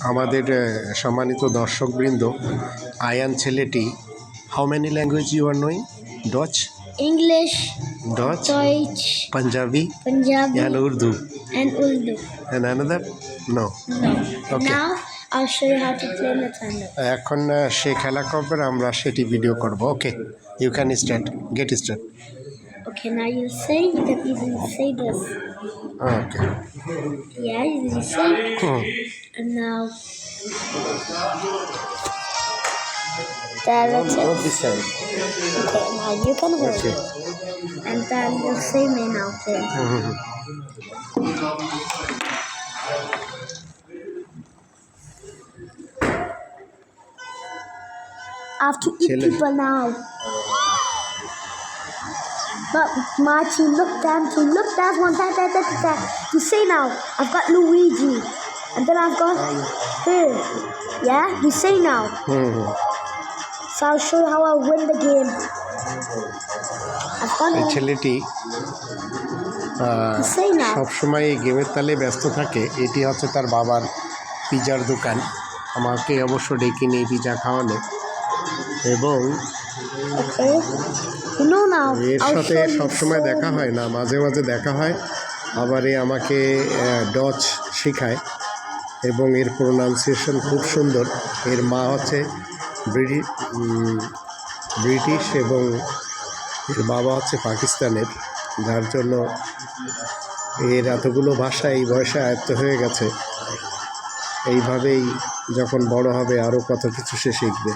আমাদের সম্মানিত দর্শকবৃন্দ আয়ান ছেলেটি how many language you are knowing Dutch English Dutch Deutsch, Punjabi Punjabi, and Urdu and Urdu. And another no No. Okay. Now I'll show you how to play Nintendo. এখন আহ, সে খেলা করবে আমরা সেটি video করব। Okay you can start get start Okay, now you say you can easily say this. Ah, okay. Yeah, you say. Hmm. And now. That's it. The same. Okay, now you can hold okay. it. And then you say me now, Okay. Mm-hmm. I have to eat people now. But my team, look, damn team, look, that's one, that, that, that, that. You say now, I've got Luigi. And then I've got here. Yeah? You say now. So I'll show you how I win the game. I've got এই. ছেলেটি. সবসময় এই গেমের তালে ব্যস্ত থাকে এটি হচ্ছে তার বাবার পিজার দোকান আমাকে অবশ্য ডেকে নিয়ে পিজা খাওয়ানো এবং এর সাথে সবসময় দেখা হয় না মাঝে মাঝে দেখা হয়। আবার এ আমাকে ডচ শেখায় এবং এর প্রোনাউন্সিয়েশন খুব সুন্দর। এর মা হচ্ছে ব্রিটি ব্রিটিশ এবং এর বাবা হচ্ছে পাকিস্তানের। যার জন্য এর এতগুলো ভাষা এই বয়সে আয়ত্ত হয়ে গেছে। এইভাবেই যখন বড় হবে আরও কত কিছু সে শিখবে.